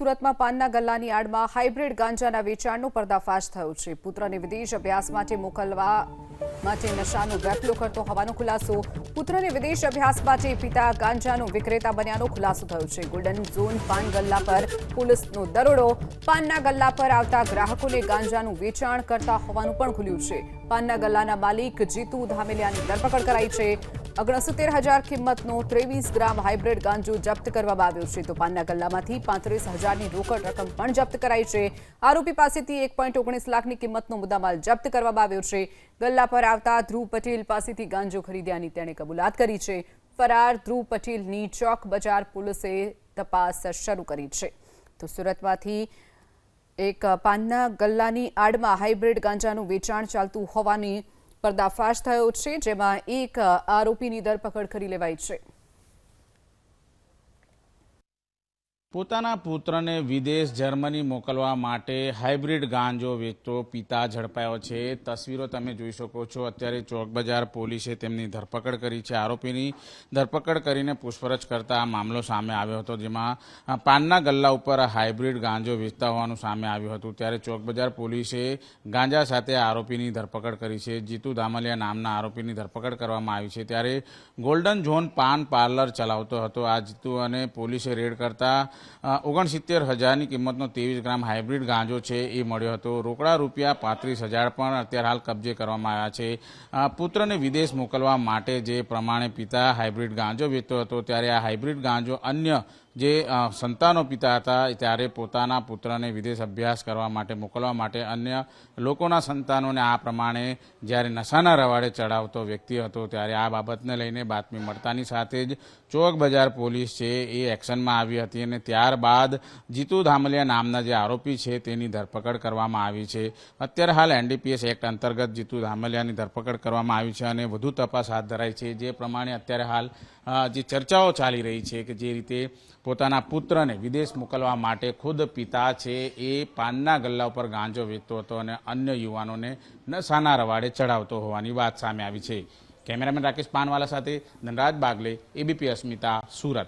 સુરતમાં પાનના ગલ્લાની આડમાં હાઇબ્રિડ ગાંજાના વેચાણનો પર્દાફાશ થયો છે. પુત્રને વિદેશ અભ્યાસ માટે મોકલવા માટે નશાનો વેપલો કરતો હોવાનો ખુલાસો. પુત્રને વિદેશ અભ્યાસ માટે પિતા ગાંજાનો વિક્રેતા બન્યાનો ખુલાસો થયો છે. ગોલ્ડન ઝોન પાન ગલ્લા પર પોલીસનો દરોડો. પાનના ગલ્લા પર આવતા ગ્રાહકોને ગાંજાનું વેચાણ કરતા હોવાનું પણ ખુલ્યું છે. પાનના ગલ્લાના માલિક જીતુ ધામેલિયાની ધરપકડ કરાઈ છે. ઓગણસિત્તેર હજાર કિંમતનો ત્રેવીસ ગ્રામ હાઇબ્રિડ ગાંજો જપ્ત કરવામાં આવ્યો છે. તો પાનના ગલ્લામાંથી પાંત્રીસ હજારની રોકડ રકમ પણ જપ્ત કરાઈ છે. આરોપી પાસેથી એક પોઈન્ટ ઓગણીસ લાખની કિંમતનો મુદ્દામાલ જપ્ત કરવામાં આવ્યો છે. ગલ્લા પર આવતા ધ્રુવ પટેલ પાસેથી ગાંજો ખરીદ્યાની તેણે કબૂલાત કરી છે. ફરાર ધ્રુવ પટેલની ચોક બજાર પોલીસે તપાસ શરૂ કરી છે. તો સુરતમાંથી એક પાનના ગલ્લાની આડમાં હાઇબ્રિડ ગાંજાનું વેચાણ ચાલતું હોવાની પર્દાફાશ થયો છે, જેમાં એક આરોપીની ધરપકડ કરી લેવાઈ છે. પોતાના પુત્રને વિદેશ જર્મની મોકલવા માટે હાઇબ્રિડ ગાંજો વેચતો પિતા ઝડપાયો છે. તસવીરો તમે જોઈ શકો છો. અત્યારે ચોક બજાર પોલીસે તેમની ધરપકડ કરી છે. આરોપીની ધરપકડ કરીને પૂછપરછ કરતા આ મામલો સામે આવ્યો હતો, જેમાં પાનના ગલ્લા ઉપર હાઇબ્રિડ ગાંજો વેચતા હોવાનું સામે આવ્યું હતું. ત્યારે ચોક બજાર પોલીસે ગાંજા સાથે આરોપીની ધરપકડ કરી છે. જીતુ દામલિયા નામના આરોપીની ધરપકડ કરવામાં આવી છે. ત્યારે ગોલ્ડન ઝોન પાન પાર્લર ચલાવતો હતો. આ જીતુ અને પોલીસે રેડ કરતા ઓગણસિત્તેર હજારની કિંમતનો ત્રેવીસ ગ્રામ હાઇબ્રિડ ગાંજો છે, એ મળ્યો હતો. રોકડા રૂપિયા પાંત્રીસ હજાર પણ અત્યારે હાલ કબજે કરવામાં આવ્યા છે. પુત્રને વિદેશ મોકલવા માટે જે પ્રમાણે પિતા હાઇબ્રિડ ગાંજો વેચતો હતો, ત્યારે આ હાઇબ્રિડ ગાંજો અન્ય જે સંતાનો પિતા હતા ત્યારે પોતાના પુત્રને વિદેશ અભ્યાસ કરવા માટે મોકલવા માટે અન્ય લોકોના સંતાનોને આ પ્રમાણે જ્યારે નશાના રવાડે ચડાવતો વ્યક્તિ હતો, ત્યારે આ બાબતને લઈને બાતમી મળતાની સાથે જ ચોક બજાર પોલીસ છે એ એક્શનમાં આવી હતી અને ત્યારબાદ જીતુ ધામલિયા નામના જે આરોપી છે તેની ધરપકડ કરવામાં આવી છે. અત્યારે હાલ એનડીપીએસ એક્ટ અંતર્ગત જીતુ ધામલિયાની ધરપકડ કરવામાં આવી છે અને વધુ તપાસ હાથ ધરાઈ છે. જે પ્રમાણે અત્યારે હાલ જે ચર્ચાઓ ચાલી રહી છે કે જે રીતે પોતાના પુત્રને વિદેશ મોકલવા માટે ખુદ પિતા છે એ પાનના ગલ્લા ઉપર ગાંજો વેચતો હતો અને અન્ય યુવાનોને નશાના રવાડે ચઢાવતો હોવાની વાત સામે આવી છે. કેમેરામેન રાકેશ પાનવાલા સાથે ધનરાજ બાગલે એબીપી અસ્મિતા, સુરત.